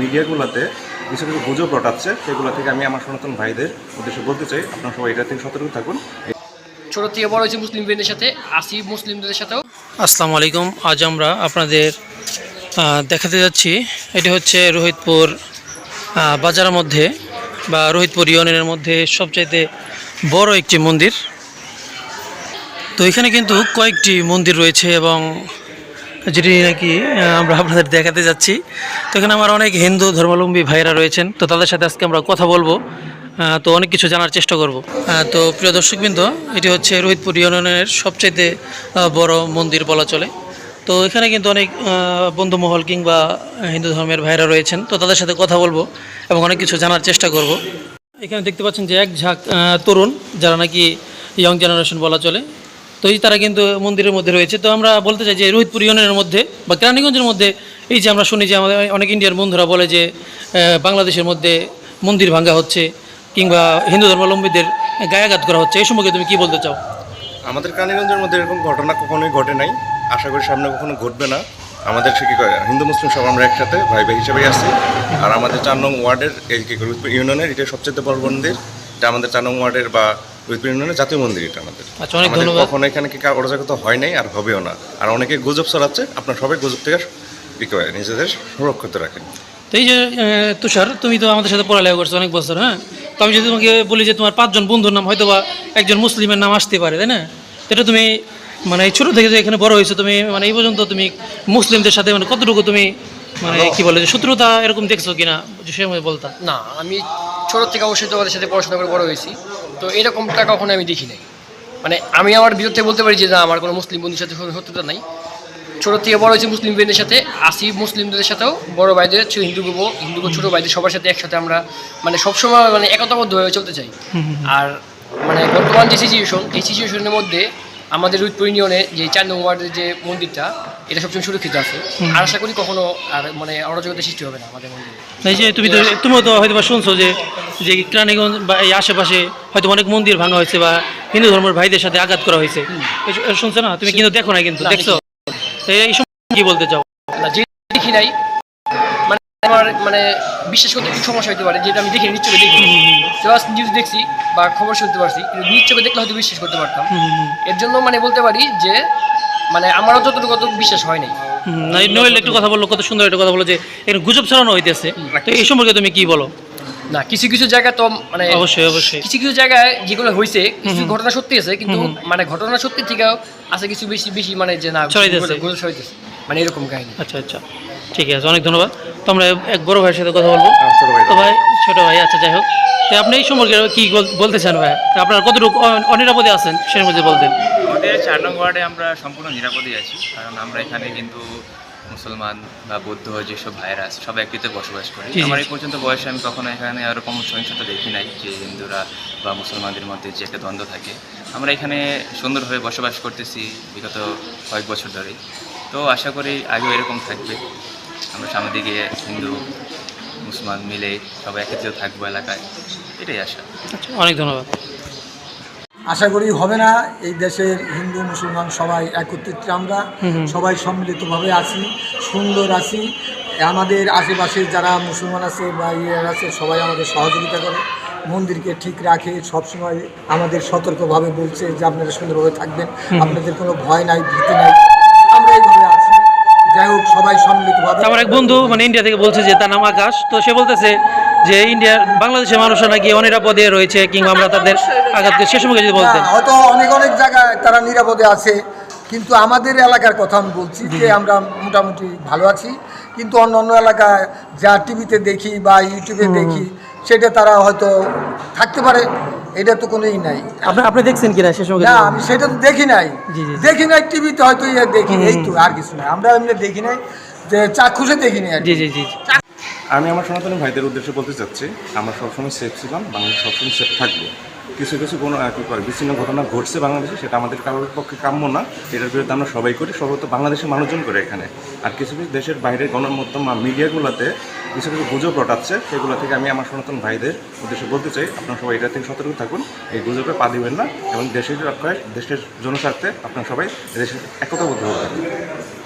মিডিয়াগুলোতে কিছু কিছু গুজব রটাচ্ছে সেগুলো থেকে আমি আমার সনাতন ভাইদের উদ্দেশ্যে বলতে চাই আপনারা সবাই এটা থেকে সতর্ক থাকুন। ছোট থেকে বড় হয়েছে মুসলিম ফ্রেন্ডের সাথে আসি মুসলিমদের সাথেও। আসসালামু আলাইকুম আজ আমরা আপনাদের দেখাতে যাচ্ছি। এটি হচ্ছে রোহিতপুর বাজারের মধ্যে বা রোহিতপুর ইউনিয়নের মধ্যে সবচাইতে বড় একটি মন্দির। তো এখানে কিন্তু কয়েকটি মন্দির রয়েছে এবং যেটি নাকি আমরা আপনাদের দেখাতে যাচ্ছি। তো এখানে আমার অনেক হিন্দু ধর্মাবলম্বী ভাইরা রয়েছেন। তো তাদের সাথে আজকে আমরা কথা বলব। তো অনেক কিছু জানার চেষ্টা করব। তো প্রিয় দর্শকবৃন্দ এটি হচ্ছে রোহিতপুর ইউনিয়নের আহ, বড় মন্দির বলা চলে। তো এখানে কিন্তু অনেক বন্ধুমহল কিংবা হিন্দু ধর্মের ভাইরা রয়েছেন। তো তাদের সাথে কথা বলব এবং অনেক কিছু জানার চেষ্টা করব। এখানে দেখতে পাচ্ছেন যে এক ঝাঁক তরুণ যারা নাকি ইয়ং জেনারেশন বলা চলে। তো এই তারা কিন্তু মন্দিরের মধ্যে রয়েছে। তো আমরা বলতে চাই যে রোহিতপুর ইউনিয়নের মধ্যে বা কেরানীগঞ্জের মধ্যে এই যে আমরা শুনি যে আমাদের অনেক ইন্ডিয়ার বন্ধুরা বলে যে বাংলাদেশের মধ্যে মন্দির ভাঙ্গা হচ্ছে কিংবা হিন্দু ধর্মাবলম্বীদের গায়াঘাত করা হচ্ছে। এই সম্পর্কে তুমি কি বলতে চাও? আমাদের কালীগঞ্জের মধ্যে এরকম ঘটনা কখনোই ঘটে নাই। আশা করি সামনে কখনো ঘটবে না। আমাদের সে কী করে? হিন্দু, মুসলিম সব আমরা একসাথে ভাই ভাই হিসেবেই আছি। আর আমাদের চার নং ওয়ার্ডের এই কি ইউনিয়নের এটা সবচেয়ে বড় মন্দির। এটা আমাদের চার নং ওয়ার্ডের বা রুদপুর জাতীয় মন্দির এটা আমাদের। আচ্ছা, অনেক আমাদের ধন্যবাদ। কখনো এখানে কি অরাজকত হয় নাই আর হবেও না। আর অনেকে গুজব ছড়াচ্ছে আপনার সবাই গুজব থেকে নিজেদের সুরক্ষিত রাখেন। তো এই যে তুষার তুমি তো আমাদের সাথে পড়ালেখা করছ অনেক বছর হ্যাঁ? তো আমি যদি তোমাকে বলি যে তোমার পাঁচজন বন্ধুর নাম হয়তো বা একজন মুসলিমের নাম আসতে পারে তাই না? এটা তুমি মানে ছোটো থেকে যে এখানে বড় হয়েছো তুমি মানে এই পর্যন্ত তুমি মুসলিমদের সাথে মানে কতটুকু তুমি মানে কি বলে যে শত্রুতা এরকম দেখছ কিনা? যে সে বলতা। না আমি ছোট থেকে অবশ্যই তোমাদের সাথে পড়াশোনা করে বড় হয়েছি। তো এরকমটা কখনো আমি দেখি নাই। মানে আমি আমার বিরুদ্ধে বলতে পারি যে না আমার কোনো মুসলিম বন্ধুর সাথে শত্রুতা নাই। ছোটো থেকে বড় হয়েছে মুসলিম ভাইদের সাথে আসি মুসলিমদের সাথেও বড় ভাইদের হিন্দু গো হিন্দু ছোটো ভাইদের সবার সাথে একসাথে আমরা মানে সবসময় মানে একতাবদ্ধ হয়ে চলতে চাই। আর মানে বর্তমান যে সিচুয়েশন এই সিচুয়েশনের মধ্যে আমাদের রুদপুর ইউনিয়নে যে চার নং ওয়ার্ডের যে মন্দিরটা এটা সবসময় সুরক্ষিত আছে। আর আশা করি কখনো আর মানে অরাজকতা সৃষ্টি হবে না আমাদের মন্দিরে। এই যে তুমি তো তুমিও তো হয়তো বা শুনছো যে যে কেরানীগঞ্জ বা এই আশেপাশে হয়তো অনেক মন্দির ভাঙা হয়েছে বা হিন্দু ধর্মের ভাইদের সাথে আঘাত করা হয়েছে। শুনছো না? তুমি কিন্তু দেখো না কিন্তু দেখছ? এই কি বলতে চাও? না যে দেখি নাই। মানে আমার মানে বিশ্বাস করতে একটু সমস্যা হতে পারে যেটা আমি দেখি নিজ চোখে দেখি। জাস্ট নিউজ দেখছি বা খবর শুনতে পারছি কিন্তু নিজ চোখে দেখলে হয়তো বিশ্বাস করতে পারতাম। এর জন্য মানে বলতে পারি যে মানে আমারও যতটুকু অত বিশ্বাস হয় নাই। একটু কথা বলল কত সুন্দর একটা কথা বলল যে এখানে গুজব ছড়ানো হইতেছে। তো এই সম্পর্কে তুমি কি বলো? না কিছু কিছু জায়গায় তো মানে অবশ্যই অবশ্যই। কিছু কিছু জায়গায় যেগুলো হয়েছে কিছু ঘটনা সত্যি আছে কিন্তু মানে ঘটনা সত্যি থেকেও আছে কিছু বেশি বেশি মানে যে না ছড়াইতেছে। মানে এরকম কাহিনী। আচ্ছা আচ্ছা। ঠিক আছে অনেক ধন্যবাদ। তো আমরা এক বড় ভাইয়ের সাথে কথা বলব। তো ভাই ছোট ভাই আচ্ছা যাই হোক। তো আপনি এই সম্পর্কে কি বলতে চান ভাই? আপনার কতটুকু অনিরাপদে আছেন সেটার মধ্যে বলতেন। আমাদের চার নং ওয়ার্ডে আমরা সম্পূর্ণ নিরাপদেই আছি কারণ আমরা এখানে কিন্তু মুসলমান বা বৌদ্ধ যেসব ভাইরা আছে সবাই একটিতে বসবাস করি। আমার এই পর্যন্ত বয়সে আমি কখনো এখানে এরকম সহিংসতা দেখি নাই যে হিন্দুরা বা মুসলমানদের মধ্যে যে একটা দ্বন্দ্ব থাকে। আমরা এখানে সুন্দরভাবে বসবাস করতেছি বিগত কয়েক বছর ধরেই। তো আশা করি আগেও এরকম থাকবে। আমরা সামনের দিকে হিন্দু মুসলমান মিলে সবাই একত্রিত থাকব এলাকায়। এটাই আশা। আচ্ছা অনেক ধন্যবাদ। আশা করি হবে না এই দেশের হিন্দু মুসলমান সবাই একত্রিত আমরা সবাই সম্মিলিতভাবে আছি সুন্দর আছি। আমাদের আশেপাশে যারা মুসলমান আছে বা ইয়ে আছে সবাই আমাদের সহযোগিতা করে মন্দিরকে ঠিক রাখে সবসময় আমাদের সতর্কভাবে বলছে যে আপনারা সুন্দরভাবে থাকবেন। আপনাদের কোনো ভয় নাই ভীতি নাই। যাই হোক সবাই সম্মিলিতভাবে আমার এক বন্ধু মানে ইন্ডিয়া থেকে বলছে যে তার নাম আকাশ। তো সে বলতেছে যে ইন্ডিয়ার বাংলাদেশের মানুষরা নাকি অনিরাপদে রয়েছে কিংবা আমরা তাদের আঘাত সে সম্পর্কে যদি বলতেন। না, হয়তো অনেক অনেক জায়গায় তারা নিরাপদে আছে কিন্তু আমাদের এলাকার কথা আমি বলছি যে আমরা মোটামুটি ভালো আছি কিন্তু অন্য অন্য এলাকায় যা টিভিতে দেখি বা ইউটিউবে দেখি সেটা তারা হয়তো থাকতে পারে। এটা তো কোনোই নাই। আপনি আপনি দেখছেন কিনা সে সম্পর্কে না আমি সেটা তো দেখি নাই। জি, জি, জি। দেখি নাই টিভিতে হয়তো ইয়ে দেখি এই তো আর কিছু নাই। আমরা এমনি দেখি নাই যে চাক্ষুষে দেখি নাই জি জি জি আমি আমার সনাতনী ভাইদের উদ্দেশ্যে বলতে চাচ্ছি আমরা সবসময় সেফ ছিলাম বাংলাদেশ সবসময় সেফ থাকব। কিছু কিছু কোনো কি করে বিচ্ছিন্ন ঘটনা ঘটছে বাংলাদেশে সেটা আমাদের কারোর পক্ষে কাম্য না। এটার বিরুদ্ধে আমরা সবাই করি সর্বত বাংলাদেশের মানুষজন করে এখানে। আর কিছু কিছু দেশের বাইরের গণমাধ্যম বা মিডিয়াগুলোতে কিছু কিছু গুজব রটাচ্ছে, সেগুলো থেকে আমি আমার সনাতন ভাইদের উদ্দেশ্যে বলতে চাই, আপনারা সবাই এটা থেকে সতর্ক থাকুন, এই গুজবে পা দিবেন না, এবং দেশের রক্ষায়, দেশের জনস্বার্থে আপনারা সবাই দেশের একতাবদ্ধ হতে